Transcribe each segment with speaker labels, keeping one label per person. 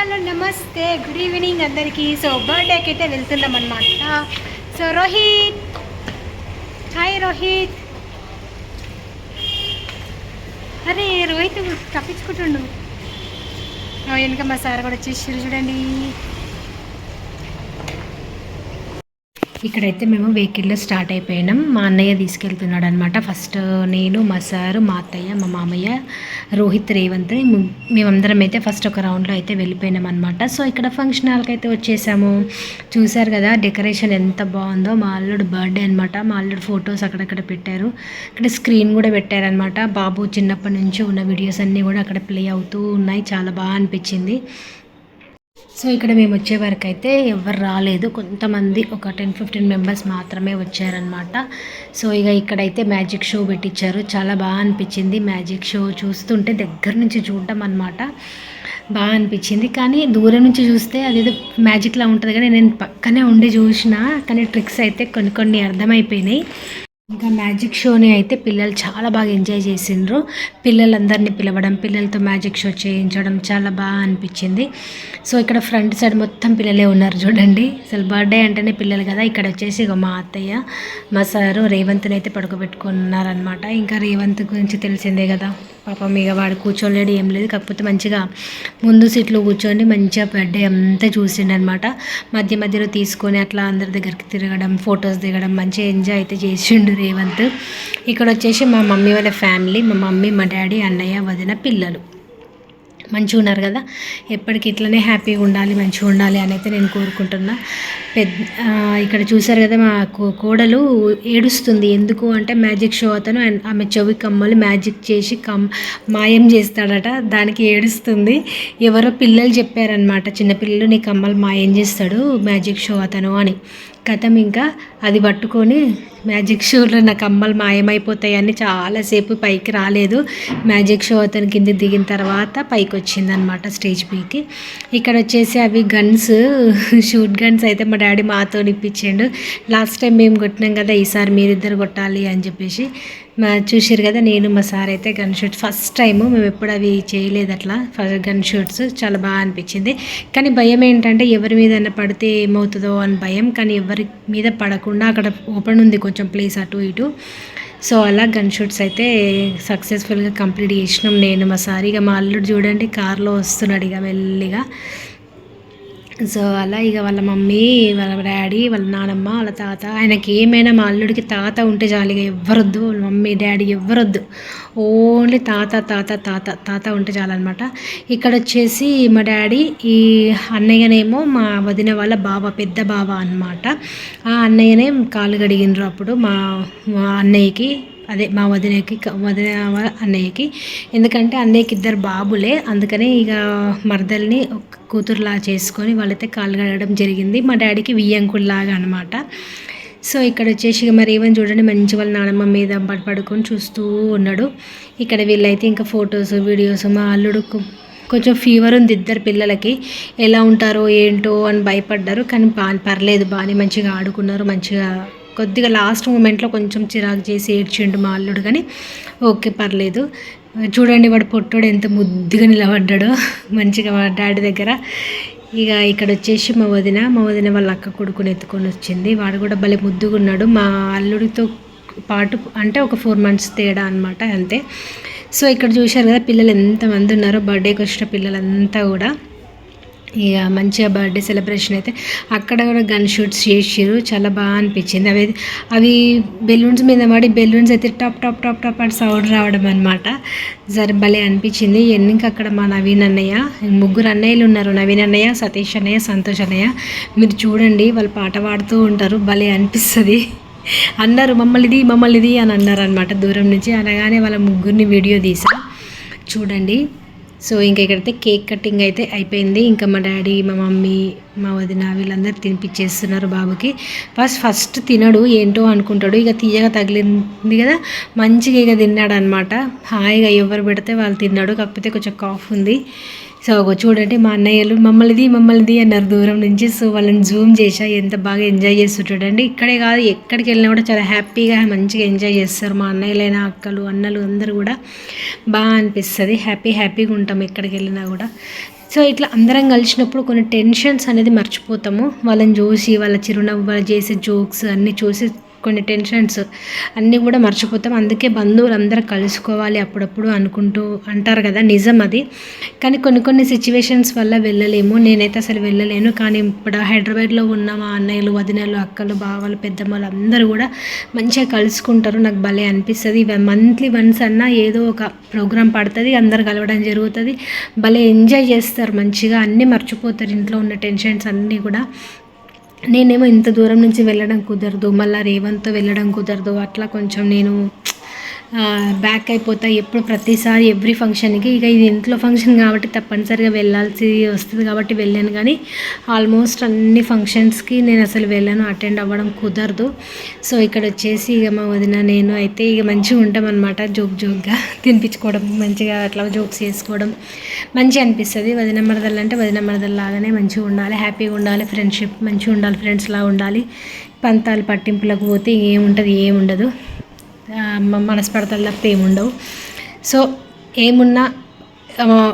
Speaker 1: Hello నమస్తే good evening అందరికీ. So బర్త్డేకి అయితే వెళ్తున్నాం అనమాట సో రోహిత్. హాయ్ రోహిత్. అరే రోహిత్ తప్పించుకుంటుండు. ఆ, మా సార్ కూడా వచ్చేసారు చూడండి. ఇక్కడైతే మేము వెహికల్లో స్టార్ట్ అయిపోయినాం. మా అన్నయ్య తీసుకెళ్తున్నాడు అనమాట ఫస్ట్ నేను మా సారు మా అత్తయ్య మా మామయ్య రోహిత్ రేవంత్ మేమందరం అయితే ఫస్ట్ ఒక రౌండ్లో అయితే వెళ్ళిపోయినాం అనమాట సో ఇక్కడ ఫంక్షన్ హాల్కి అయితే వచ్చేసాము. చూసారు కదా డెకరేషన్ ఎంత బాగుందో. మా అల్లుడు బర్త్డే అనమాట. మా అల్లుడు ఫొటోస్ అక్కడక్కడ పెట్టారు. ఇక్కడ స్క్రీన్ కూడా పెట్టారనమాట. బాబు చిన్నప్పటి నుంచి ఉన్న వీడియోస్ అన్నీ కూడా అక్కడ ప్లే అవుతూ ఉన్నాయి. చాలా బాగా అనిపించింది. సో ఇక్కడ మేము వచ్చే వరకు అయితే ఎవరు రాలేదు. కొంతమంది ఒక టెన్ ఫిఫ్టీన్ మెంబర్స్ మాత్రమే వచ్చారనమాట సో ఇక ఇక్కడైతే మ్యాజిక్ షో పెట్టించారు చాలా బాగా అనిపించింది. మ్యాజిక్ షో చూస్తుంటే దగ్గర నుంచి చూడటం అనమాట బాగా అనిపించింది. కానీ దూరం నుంచి చూస్తే అదేదో మ్యాజిక్లా ఉంటుంది. కానీ నేను పక్కనే ఉండి చూసిన కానీ ట్రిక్స్ అయితే కొన్ని కొన్ని అర్థమైపోయినాయి. ఇంకా మ్యాజిక్ షోని అయితే పిల్లలు చాలా బాగా ఎంజాయ్ చేసిండ్రు. పిల్లలందరినీ పిలవడం పిల్లలతో మ్యాజిక్ షో చేయించడం చాలా బాగా అనిపించింది. సో ఇక్కడ ఫ్రంట్ సైడ్ మొత్తం పిల్లలే ఉన్నారు చూడండి. అసలు బర్త్డే అంటేనే పిల్లలు కదా. ఇక్కడ వచ్చేసి ఇక మా అత్తయ్య మా సారు రేవంత్ని అయితే పడుకోబెట్టుకున్నారనమాట ఇంకా రేవంత్ గురించి తెలిసిందే కదా. పాపం ఇక వాడు కూర్చోలేడు ఏం లేదు. కాకపోతే మంచిగా ముందు సీట్లో కూర్చొని మంచిగా బర్త్డే అంతా చూసిండనమాట మధ్య మధ్యలో తీసుకొని అట్లా అందరి దగ్గరికి తిరగడం ఫొటోస్ దిగడం మంచిగా ఎంజాయ్ అయితే చేసిండు రేవంత్. ఇక్కడ వచ్చేసి మా మమ్మీ వాళ్ళ ఫ్యామిలీ మా మమ్మీ మా డాడీ అన్నయ్య వదిన పిల్లలు. మంచిగా ఉన్నారు కదా. ఎప్పటికి ఇట్లనే హ్యాపీగా ఉండాలి మంచిగా ఉండాలి అని అయితే నేను కోరుకుంటున్నా. పెద్ద ఇక్కడ చూసారు కదా మా కోడలు ఏడుస్తుంది. ఎందుకు అంటే మ్యాజిక్ షో అతను అండ్ ఆమె చెవి కమ్మలు మ్యాజిక్ చేసి కమ్ మాయం చేస్తాడట. దానికి ఏడుస్తుంది. ఎవరో పిల్లలు చెప్పారనమాట చిన్నపిల్లలు నీ కమ్మలు మాయం చేస్తాడు మ్యాజిక్ షో అతను అని. కథం ఇంకా. అది పట్టుకొని మ్యాజిక్ షోలో నా కమ్మలు మాయమైపోతాయని చాలాసేపు పైకి రాలేదు. మ్యాజిక్ షో అతని కింద దిగిన తర్వాత పైకి వచ్చిందనమాట స్టేజ్ పీకి. ఇక్కడ వచ్చేసి అవి గన్స్ షూట్ గన్స్ అయితే మా డాడీ మాతో ఇప్పించాడు. లాస్ట్ టైం మేము కొట్టినాం కదా ఈసారి మీరిద్దరు కొట్టాలి అని చెప్పేసి మా చూసారు కదా నేను మా సార్ అయితే గన్ షూట్ ఫస్ట్ టైము మేము ఎప్పుడు అవి చేయలేదు అట్లా. గన్ షూట్స్ చాలా బాగా అనిపించింది. కానీ భయం ఏంటంటే ఎవరి మీద పడితే ఏమవుతుందో అని భయం. కానీ ఎవరి మీద పడకుండా అక్కడ ఓపెన్ ఉంది కొంచెం ప్లేస్ అటు ఇటు. సో అలా గన్ షూట్స్ అయితే సక్సెస్ఫుల్గా కంప్లీట్ చేసినాం నేను మా సార్. ఇక మా అల్లుడు చూడండి కార్లో వస్తున్నాడు ఇక మెల్లిగా. సో అలా ఇక వాళ్ళ మమ్మీ వాళ్ళ డాడీ వాళ్ళ నానమ్మ వాళ్ళ తాత ఆయనకి ఏమైనా మా అల్లుడికి తాత ఉంటే చాలు ఇక ఎవ్వరొద్దు. వాళ్ళ మమ్మీ డాడీ ఎవ్వరొద్దు. ఓన్లీ తాత తాత తాత తాత ఉంటే చాలన్నమాట. ఇక్కడ వచ్చేసి మా డాడీ ఈ అన్నయ్యనేమో మా వదిన వాళ్ళ బావ పెద్ద బావ అనమాట ఆ అన్నయ్యనే కాలు గడిగినరు అప్పుడు మా అన్నయ్యకి. అదే మా వదినకి వదిన వాళ్ళ అన్నయ్యకి. ఎందుకంటే అన్నయ్యకి ఇద్దరు బాబులే. అందుకని ఇక మరదల్ని ఒక కూతురులా చేసుకొని వాళ్ళైతే కాలు కడగడం జరిగింది. మా డాడీకి వియ్యంకుడిలాగా అనమాట సో ఇక్కడ వచ్చేసి ఇక మరి ఏమని చూడండి మంచి వాళ్ళ నానమ్మ మీద పడుకొని చూస్తూ ఉన్నాడు. ఇక్కడ వీళ్ళైతే ఇంకా ఫొటోస్ వీడియోస్ మా అల్లుడు కొంచెం ఫీవర్ ఉంది ఇద్దరు పిల్లలకి. ఎలా ఉంటారో ఏంటో అని భయపడ్డారు. కానీ బా పర్లేదు బాగానే మంచిగా ఆడుకున్నారు మంచిగా కొద్దిగా లాస్ట్ మూమెంట్లో కొంచెం చిరాకు చేసి ఏడ్చిండు మా అల్లుడు కానీ ఓకే పర్లేదు. చూడండి వాడు పొట్టోడు ఎంత ముద్దుగా నిలబడ్డాడో. మంచిగా మా డాడీ దగ్గర. ఇక ఇక్కడ వచ్చేసి మా వదిన మా వదిన వాళ్ళ అక్క కొడుకుని ఎత్తుకొని వచ్చింది. వాడు కూడా భలే ముద్దుగా ఉన్నాడు. మా అల్లుడితో పాటు అంటే ఒక ఫోర్ మంత్స్ తేడా అనమాట అంతే. సో ఇక్కడ చూశారు కదా పిల్లలు ఎంతమంది ఉన్నారో బర్త్డేకి వచ్చిన పిల్లలంతా కూడా. ఇక మంచిగా బర్త్డే సెలబ్రేషన్ అయితే అక్కడ కూడా గన్ షూట్స్ చేసిర్రు. చాలా బాగా అనిపించింది. అవి అవి బెలూన్స్ మీద పడి బెలూన్స్ అయితే టాప్ టాప్ టాప్ టాప్ అని సౌండ్ రావడం అనమాట జర భలే అనిపించింది. ఎన్నిక అక్కడ మా నవీన్ అన్నయ్య ముగ్గురు అన్నయ్యలు ఉన్నారు. నవీన్ అన్నయ్య సతీష్ అన్నయ్య సంతోష్ అన్నయ్య. మీరు చూడండి వాళ్ళు పాట పాడుతూ ఉంటారు. భలే అనిపిస్తుంది. అన్నారు మమ్మల్నిది మమ్మల్నిది అని అన్నారు అనమాట దూరం నుంచి అనగానే వాళ్ళ ముగ్గురిని వీడియో తీసా. చూడండి. సో ఇంకా ఇక్కడైతే కేక్ కటింగ్ అయితే అయిపోయింది. ఇంకా మా డాడీ మా మమ్మీ మా వదిన వీళ్ళందరూ తినిపించేస్తున్నారు బాబుకి. ఫస్ట్ ఫస్ట్ తినడు ఏంటో అనుకుంటాడు. ఇక తీయగా తగిలింది కదా మంచిగా ఇక తిన్నాడు అనమాట హాయిగా ఎవరు పెడితే వాళ్ళు తిన్నాడు. కాకపోతే కొంచెం కాఫ్ ఉంది. సో చూడండి మా అన్నయ్యలు మమ్మల్నిది మమ్మల్నిది అన్నారు దూరం నుంచి. సో వాళ్ళని జూమ్ చేసా ఎంత బాగా ఎంజాయ్ చేస్తుంటాడండి ఇక్కడే కాదు ఎక్కడికి వెళ్ళినా కూడా చాలా హ్యాపీగా మంచిగా ఎంజాయ్ చేస్తారు. మా అన్నయ్యలైనా అక్కలు అన్నలు అందరూ కూడా బాగా అనిపిస్తుంది. హ్యాపీ హ్యాపీగా ఉంటాం ఎక్కడికి వెళ్ళినా కూడా. సో ఇట్లా అందరం కలిసినప్పుడు కొన్ని టెన్షన్స్ అనేది మర్చిపోతాము. వాళ్ళని చూసి వాళ్ళ చిరునవ్వు వాళ్ళు చేసే జోక్స్ అన్నీ చూసి కొన్ని టెన్షన్స్ అన్నీ కూడా మర్చిపోతాం. అందుకే బంధువులు అందరూ కలుసుకోవాలి అప్పుడప్పుడు అనుకుంటూ అంటారు కదా నిజం అది. కానీ కొన్ని కొన్ని సిచ్యువేషన్స్ వల్ల వెళ్ళలేము. నేనైతే అసలు వెళ్ళలేను. కానీ ఇప్పుడు హైదరాబాద్లో ఉన్న మా అన్నయ్యలు వదినలు అక్కలు బావలు పెద్దమ్మలు అందరూ కూడా మంచిగా కలుసుకుంటారు. నాకు భలే అనిపిస్తుంది. మంత్లీ వన్స్ అన్నా ఏదో ఒక ప్రోగ్రాం పడుతుంది అందరు కలవడం జరుగుతుంది. భలే ఎంజాయ్ చేస్తారు మంచిగా. అన్నీ మర్చిపోతారు ఇంట్లో ఉన్న టెన్షన్స్ అన్నీ కూడా. నేనేమో ఇంత దూరం నుంచి వెళ్ళడం కుదరదు మళ్ళీ రేవంత్తో వెళ్ళడం కుదరదు అట్లా కొంచెం నేను బ్యాక్ అయిపోతా ఎప్పుడు ప్రతిసారి ఎవ్రీ ఫంక్షన్కి ఇక ఇది ఇంట్లో ఫంక్షన్ కాబట్టి తప్పనిసరిగా వెళ్ళాల్సి వస్తుంది కాబట్టి వెళ్ళాను కానీ ఆల్మోస్ట్ అన్ని ఫంక్షన్స్కి నేను అసలు వెళ్ళాను అటెండ్ అవ్వడం కుదరదు. సో ఇక్కడ వచ్చేసి ఇక మా వదిన నేను అయితే ఇక మంచిగా ఉంటాం అనమాట జోక్ జోక్గా తినిపించుకోవడం మంచిగా అట్లా జోక్స్ చేసుకోవడం. మంచిగా అనిపిస్తుంది. వదిన మరదలు అంటే వదిన మరదలు లాగానే మంచిగా ఉండాలి హ్యాపీగా ఉండాలి ఫ్రెండ్షిప్ మంచిగా ఉండాలి ఫ్రెండ్స్లా ఉండాలి. పంతాలు పట్టింపులకు పోతే ఏముంటుంది ఏముండదు. మనస్పడతలు తప్ప ఏముండవు సో ఏమున్నా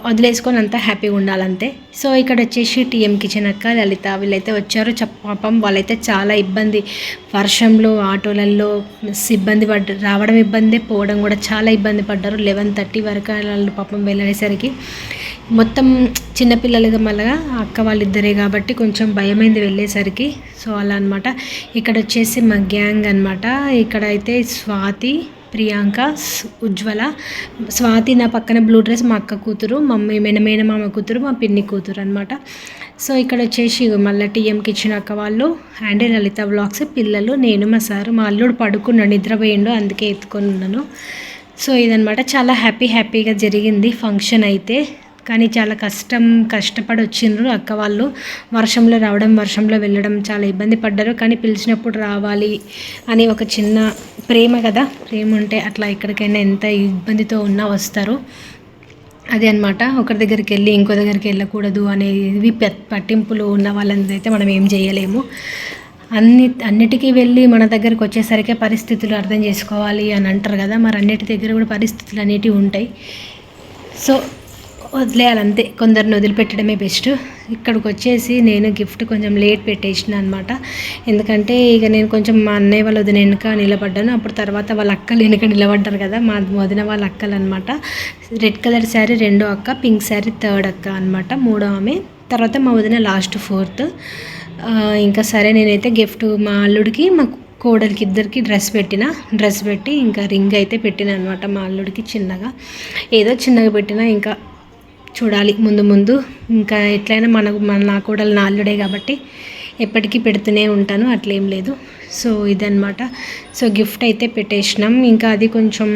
Speaker 1: వదిలేసుకొని అంతా హ్యాపీగా ఉండాలంతే. సో ఇక్కడ వచ్చేసి టీఎం కిచెన్ అక్క లలిత వీళ్ళైతే వచ్చారు. పాపం వాళ్ళైతే చాలా ఇబ్బంది. వర్షంలో ఆటోలలో ఇబ్బంది పడ్డ రావడం ఇబ్బంది పోవడం కూడా చాలా ఇబ్బంది పడ్డారు. లెవెన్ థర్టీ వరకు వాళ్ళు పాపం వెళ్ళేసరికి మొత్తం చిన్నపిల్లలుగా మళ్ళా అక్క వాళ్ళిద్దరే కాబట్టి కొంచెం భయమైంది వెళ్ళేసరికి. సో అలా అనమాట ఇక్కడ వచ్చేసి మా గ్యాంగ్ అనమాట ఇక్కడ అయితే స్వాతి ప్రియాంక ఉజ్వల స్వాతి నా పక్కన బ్లూ డ్రెస్ మా అక్క కూతురు మమ్మీ మేనమేన మామ కూతురు మా పిన్ని కూతురు అనమాట సో ఇక్కడ వచ్చేసి మళ్ళీ టీఎంకి ఇచ్చిన అక్క వాళ్ళు అండ్ లలిత బ్లాగ్స్ పిల్లలు నేను మా సారు మా అల్లుడు పడుకున్నాడు నిద్రపోయిండు అందుకే ఎత్తుకొని ఉన్నాను. సో ఇదనమాట చాలా హ్యాపీ హ్యాపీగా జరిగింది ఫంక్షన్ అయితే. కానీ చాలా కష్టం కష్టపడి వచ్చిండ్రు అక్క వాళ్ళు. వర్షంలో రావడం వర్షంలో వెళ్ళడం చాలా ఇబ్బంది పడ్డారు. కానీ పిలిచినప్పుడు రావాలి అని ఒక చిన్న ప్రేమ కదా. ప్రేమ ఉంటే అట్లా ఎక్కడికైనా ఎంత ఇబ్బందితో ఉన్నా వస్తారు. అదే అనమాట ఒకరి దగ్గరికి వెళ్ళి ఇంకో దగ్గరికి వెళ్ళకూడదు అనేవి పట్టింపులు ఉన్న వాళ్ళని అయితే మనం ఏం చేయలేము. అన్ని అన్నిటికీ వెళ్ళి మన దగ్గరకు వచ్చేసరికి పరిస్థితులు అర్థం చేసుకోవాలి అని అంటారు కదా. మరి అన్నిటి దగ్గర కూడా పరిస్థితులు అనేటివి ఉంటాయి. సో వదిలేయాలంతే. కొందరిని వదిలిపెట్టడమే బెస్ట్. ఇక్కడికి వచ్చేసి నేను గిఫ్ట్ కొంచెం లేట్ పెట్టేసిన అనమాట ఎందుకంటే ఇక నేను కొంచెం మా అన్నయ్య వాళ్ళ వదిన వెనుక నిలబడ్డాను. అప్పుడు తర్వాత వాళ్ళ అక్కలు వెనుక నిలబడ్డారు కదా. మా వదిన వాళ్ళ అక్కలు అనమాట రెడ్ కలర్ శారీ రెండో అక్క పింక్ శారీ థర్డ్ అక్క అనమాట మూడో ఆమె. తర్వాత మా వదిన లాస్ట్ ఫోర్త్. ఇంకా సరే నేనైతే గిఫ్ట్ మా అల్లుడికి మా కోడలికి ఇద్దరికి డ్రెస్ పెట్టిన. డ్రెస్ పెట్టి ఇంకా రింగ్ అయితే పెట్టిన అనమాట మా అల్లుడికి చిన్నగా. ఏదో చిన్నగా పెట్టిన ఇంకా చూడాలి ముందు ముందు. ఇంకా ఎట్లయినా మనకు మన నా కూడా నా అల్లుడే కాబట్టి ఎప్పటికీ పెడుతూనే ఉంటాను అట్లేం లేదు. సో ఇదనమాట సో గిఫ్ట్ అయితే పెట్టేసినాం. ఇంకా అది కొంచెం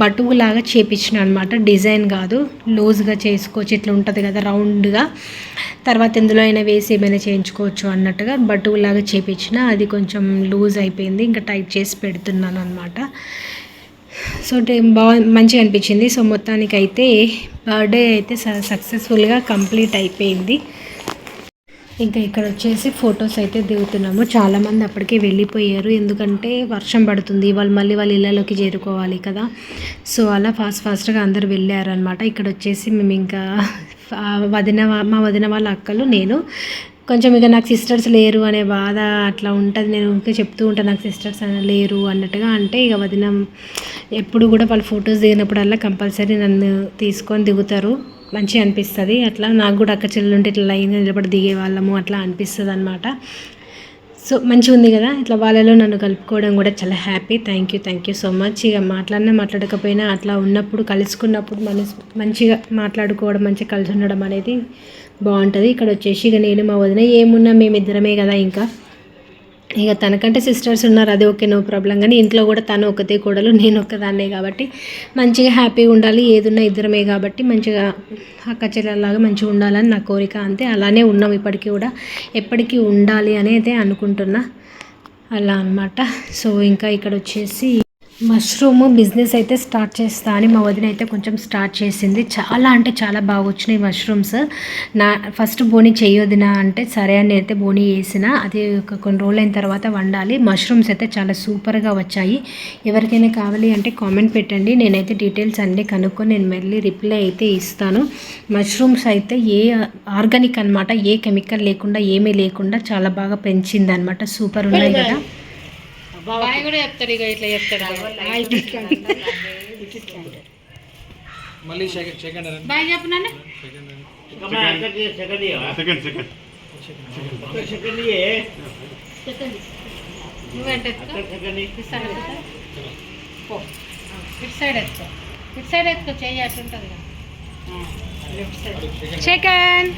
Speaker 1: బటువులాగా చేపించిన అనమాట డిజైన్ కాదు. లూజ్గా చేసుకోవచ్చు. ఇట్లా ఉంటుంది కదా రౌండ్గా. తర్వాత ఎందులో అయినా వేసి ఏమైనా చేయించుకోవచ్చు అన్నట్టుగా బటువులాగా చేపించిన. అది కొంచెం లూజ్ అయిపోయింది. ఇంకా టైట్ చేసి పెడుతున్నాను అనమాట సో బాగా మంచిగా అనిపించింది. సో మొత్తానికి అయితే బర్త్డే అయితే సక్సెస్ఫుల్గా కంప్లీట్ అయిపోయింది. ఇంకా ఇక్కడ వచ్చేసి ఫొటోస్ అయితే దిగుతున్నాము. చాలామంది అప్పటికే వెళ్ళిపోయారు. ఎందుకంటే వర్షం పడుతుంది. వాళ్ళు మళ్ళీ వాళ్ళ ఇళ్ళలోకి చేరుకోవాలి కదా. సో అలా ఫాస్ట్ ఫాస్ట్గా అందరు వెళ్ళారనమాట ఇక్కడ వచ్చేసి మేము ఇంకా వదిన మా వదిన వాళ్ళ అక్కలు నేను కొంచెం ఇక నాకు సిస్టర్స్ లేరు అనే బాధ అట్లా ఉంటుంది. నేను ఇంకా చెప్తూ ఉంటాను నాకు సిస్టర్స్ లేరు అన్నట్టుగా అంటే ఇక వదిన ఎప్పుడు కూడా వాళ్ళు ఫొటోస్ దిగినప్పుడల్లా కంపల్సరీ నన్ను తీసుకొని దిగుతారు. మంచిగా అనిపిస్తుంది. అట్లా నాకు కూడా అక్క చెల్లెలుంటే ఇట్లా లైన్ నిలబడి దిగేవాళ్ళము అట్లా అనిపిస్తుంది అనమాట సో మంచిగా ఉంది కదా? ఇట్లా వాళ్ళలో నన్ను కలుపుకోవడం కూడా చాలా happy. Thank you thank you so much ఇక మాట్లాడినా మాట్లాడకపోయినా అట్లా ఉన్నప్పుడు కలుసుకున్నప్పుడు మనసు మంచిగా మాట్లాడుకోవడం మంచిగా కలిసి ఉండడం అనేది బాగుంటుంది. ఇక్కడ వచ్చేసి ఇక నేను మా వదిన ఏమున్నా మేమిద్దరమే కదా ఇంకా. ఇక తనకంటే సిస్టర్స్ ఉన్నారు అది ఓకే నో ప్రాబ్లం. కానీ ఇంట్లో కూడా తను ఒకతే కూడలు నేను ఒక్కదాన్నే కాబట్టి మంచిగా హ్యాపీగా ఉండాలి. ఏదున్నా ఇద్దరమే కాబట్టి మంచిగా అక్క చెల్లెలాగా మంచిగా ఉండాలని నా కోరిక అంతే. అలానే ఉన్నాం ఇప్పటికీ కూడా. ఎప్పటికీ ఉండాలి అని అయితే అనుకుంటున్నా. అలా అనమాట సో ఇంకా ఇక్కడ వచ్చేసి మష్రూమ్ బిజినెస్ అయితే స్టార్ట్ చేస్తా అని మా వదిన అయితే కొంచెం స్టార్ట్ చేసింది. చాలా అంటే చాలా బాగా వచ్చినాయి మష్రూమ్స్ నా ఫస్ట్ బోని చేయొదినా అంటే సరే అని అయితే బోని వేసిన అది ఒక కొన్ని రోజులైన తర్వాత వండాలి. మష్రూమ్స్ అయితే చాలా సూపర్గా వచ్చాయి. ఎవరికైనా కావాలి అంటే కామెంట్ పెట్టండి. నేనైతే డీటెయిల్స్ అన్నీ కనుక్కొని నేను మళ్ళీ రిప్లై అయితే ఇస్తాను. మష్రూమ్స్ అయితే ఏ ఆర్గానిక్ అనమాట ఏ కెమికల్ లేకుండా ఏమీ లేకుండా చాలా బాగా పెంచింది అనమాట సూపర్ ఉన్నాయి కదా.
Speaker 2: బాయ్ కూడా చెప్తాడు ఇక ఇట్లా చెప్తాడు
Speaker 3: మళ్ళీ సెకండ్ సెకండ్
Speaker 2: బాయ్ చెప్పు నాన్న.
Speaker 3: Second second.
Speaker 2: ఎంత ఎత్తుకో ఇటు సైడ్ ఎత్తుకో పో. ఇటు సైడ్ ఎత్తుకో చేయి అటు ఉంటుంది కదా. Left side.
Speaker 1: చికెన్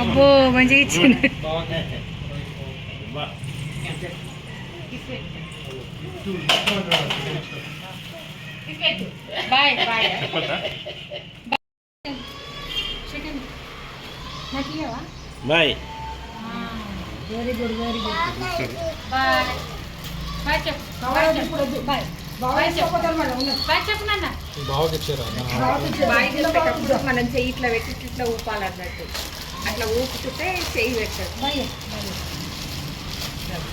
Speaker 1: అబ్బో మంచిగా ఇచ్చింది
Speaker 2: bye. Bye.
Speaker 4: Bye
Speaker 1: very good very good
Speaker 2: bye bye చెప్పు బాయ్
Speaker 5: మనం చెయ్యి ఇట్లా పెట్టి ఇట్లా ఊపాలన్నట్టు అట్లా ఊపుతుంటే చెయ్యి పెట్టాడు
Speaker 1: బాయ్
Speaker 2: ఇంకా పడతలేవా అసలు
Speaker 1: బాయ్ చెప్పు
Speaker 2: మంచిగా పెట్టుకో ఎట్లా పెట్టు
Speaker 4: క్రికెట్ కుప్పలు అవుతున్నాయి
Speaker 1: చెంప
Speaker 2: రేవంత్ బాయ్
Speaker 5: ముక్కుకి ఏమైనా కట్టుకో మాస్క్ పెట్టుకోలేదు
Speaker 4: నానా బాయ్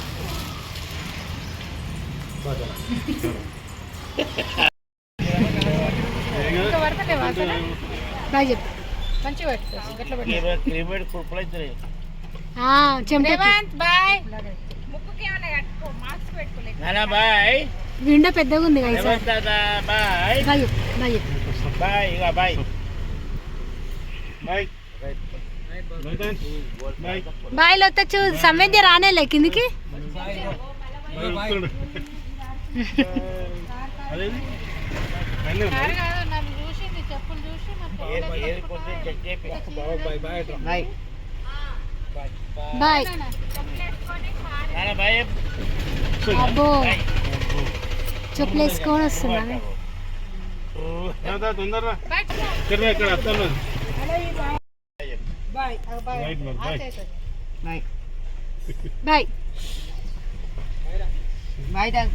Speaker 1: విండో పెద్దగా ఉంది
Speaker 4: bye.
Speaker 1: Bye bye
Speaker 4: bye. Bye
Speaker 3: bye. Bye.
Speaker 1: Bye లొత్త చూ సంవేద్య రానేలే కిందికి.
Speaker 3: Bye bye
Speaker 4: bye
Speaker 1: bye.
Speaker 4: నానా బాయ్
Speaker 1: అబ్బో. చెప్పులు వేసుకొని వస్తున్నాను
Speaker 3: తొందరగా
Speaker 2: బాయ్.
Speaker 3: ఇక్కడ వస్తాను
Speaker 2: bye bye.
Speaker 3: Bye.
Speaker 1: Bye
Speaker 5: bye